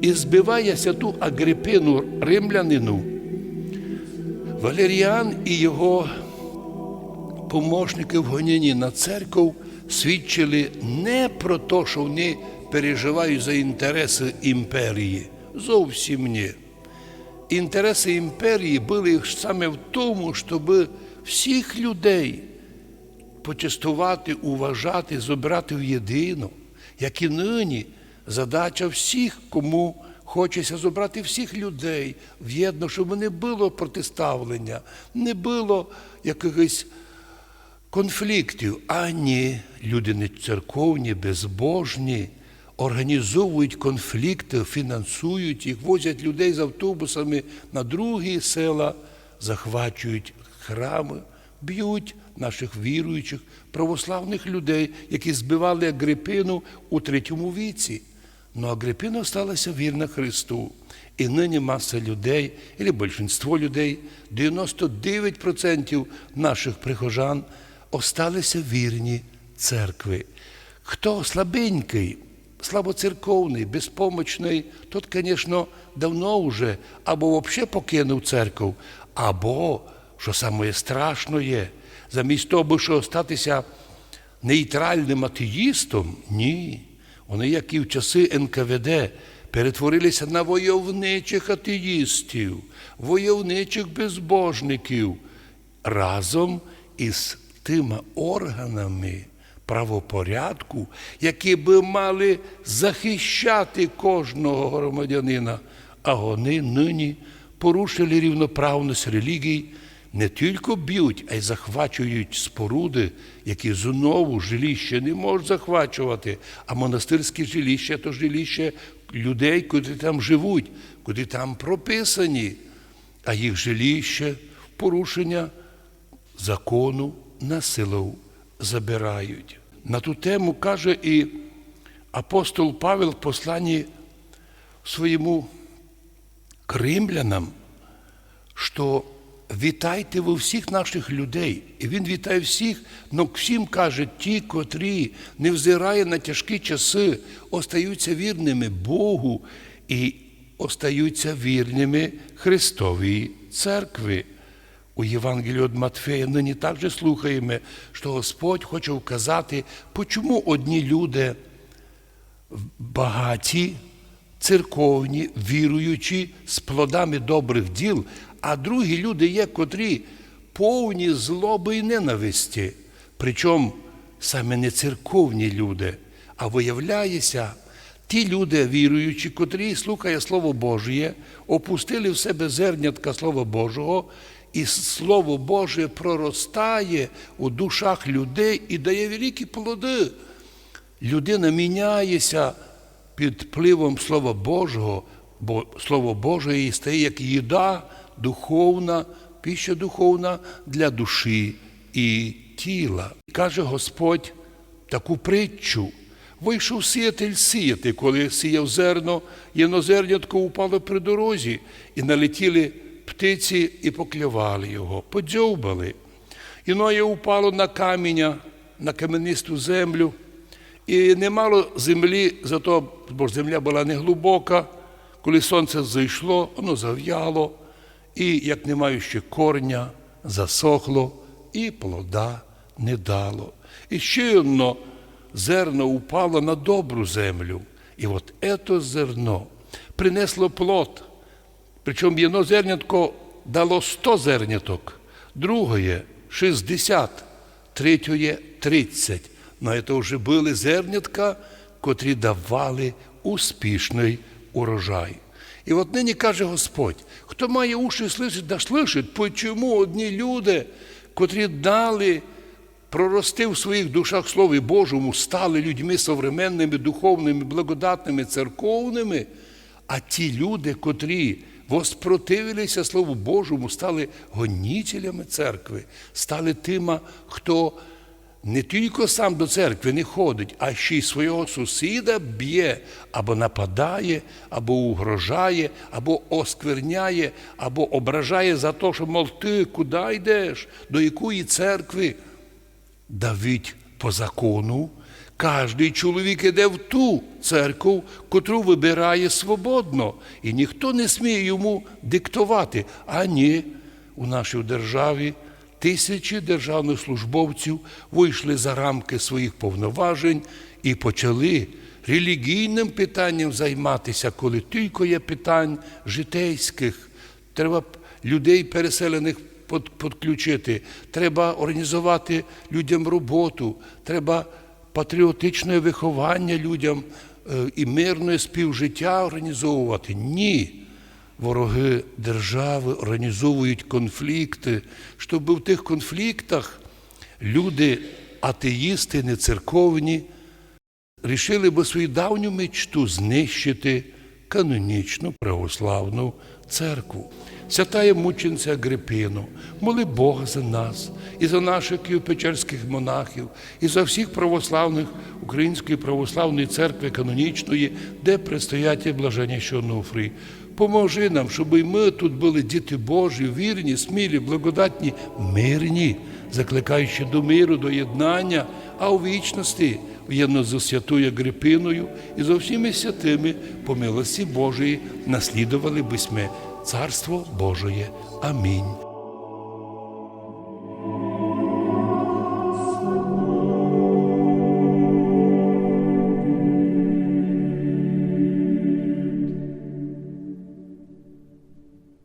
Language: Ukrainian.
і збиває святу Агрипину римлянину. Валеріан і його помощники в гонінні на церкву свідчили не про те, що вони переживають за інтереси імперії. Зовсім ні. Інтереси імперії були саме в тому, щоб всіх людей почастувати, уважати, зобрати в єдину, як і нині задача всіх, кому хочеться зібрати всіх людей в єдно, щоб не було протиставлення, не було якихось конфліктів. А ні, люди не церковні, безбожні, організовують конфлікти, фінансують їх, возять людей з автобусами на другі села, захвачують храми, б'ють наших віруючих, православних людей, які збивали Агрипину у третьому віці. Но Агрипина сталася вірна Христу. І нині маса людей, або більшість людей, 99% наших прихожан осталися вірні церкви. Хто слабенький, слабоцерковний, безпомочний, тот, звісно, давно вже або взагалі покинув церкву, або, що саме страшно замість того, щоб статися нейтральним атеїстом, ні. Вони, як і в часи НКВД, перетворилися на войовничих атеїстів, войовничих безбожників разом із тими органами правопорядку, які би мали захищати кожного громадянина, а вони нині порушили рівноправність релігій, не тільки б'ють, а й захвачують споруди, які знову жиліще не можуть захвачувати, а монастирське жиліще то жиліще людей, куди там живуть, куди там прописані, а їх жиліще порушення закону на силу забирають. На ту тему каже і апостол Павел в посланні своєму кримлянам, що вітайте ви всіх наших людей. І він вітає всіх, але всім каже, ті, котрі, невзирає на тяжкі часи, остаються вірними Богу і остаються вірними Христовій церкві. У Євангелії від Матфея нині також слухаємо, що Господь хоче вказати, чому одні люди багаті, церковні, віруючі, з плодами добрих діл, а другі люди є, котрі повні злоби і ненависті. Причому саме не церковні люди, а виявляється, ті люди, віруючі, котрі слухає Слово Божє, опустили в себе зернятка Слова Божого, і Слово Боже проростає у душах людей і дає великі плоди. Людина міняється під впливом Слова Божого, бо Слово Боже їй стає як їда духовна, піща духовна для душі і тіла. Каже Господь таку притчу. Вийшов сіятель сіяти, коли сіяв зерно, єнозернятко упало при дорозі, і налетіли птиці і поклювали його, подзьовбали. Іноє упало на каміння, на каменисту землю, і немало землі, зато, бо земля була не глибока, коли сонце зайшло, воно зав'яло, і, як не маючи корня, засохло, і плода не дало. І ще зерно упало на добру землю. І от ето зерно принесло плод. Причому єно зернятко дало 100 зерняток, другое 60, третє 30. Ну, це вже були зернятка, котрі давали успішний урожай. І от нині каже Господь, хто має уші слышать, да слышить, чому одні люди, котрі дали прорости в своїх душах Слові Божому, стали людьми современними, духовними, благодатними, церковними, а ті люди, котрі воспротивилися Слову Божому, стали гонітелями церкви, стали тими, хто не тільки сам до церкви не ходить, а ще й свого сусіда б'є, або нападає, або угрожає, або оскверняє, або ображає за те, що, мов, ти куди йдеш, до якої церкви. Давид по закону Кожний чоловік іде в ту церкву, котру вибирає свободно, і ніхто не сміє йому диктувати. А ні, у нашій державі тисячі державних службовців вийшли за рамки своїх повноважень і почали релігійним питанням займатися, коли тільки є питань житейських. Треба людей переселених підключити, треба організувати людям роботу, треба патріотичне виховання людям е, і мирне співжиття організовувати. Ні. Вороги держави організовують конфлікти, щоб в тих конфліктах люди, атеїсти, не церковні, рішили би свою давню мечту знищити канонічну православну церкву. Святая мучениця Агрипину, моли Бога за нас, і за наших києво-печерських монахів, і за всіх православних Української православної церкви канонічної, де предстоять блаженнішого Онуфрій. Поможи нам, щоб і ми тут були діти Божі, вірні, смілі, благодатні, мирні, закликаючи до миру, до єднання, а у вічності воєнно за святою Грипиною і за всіми святими по милості Божої наслідували би Царство Божоє. Амінь.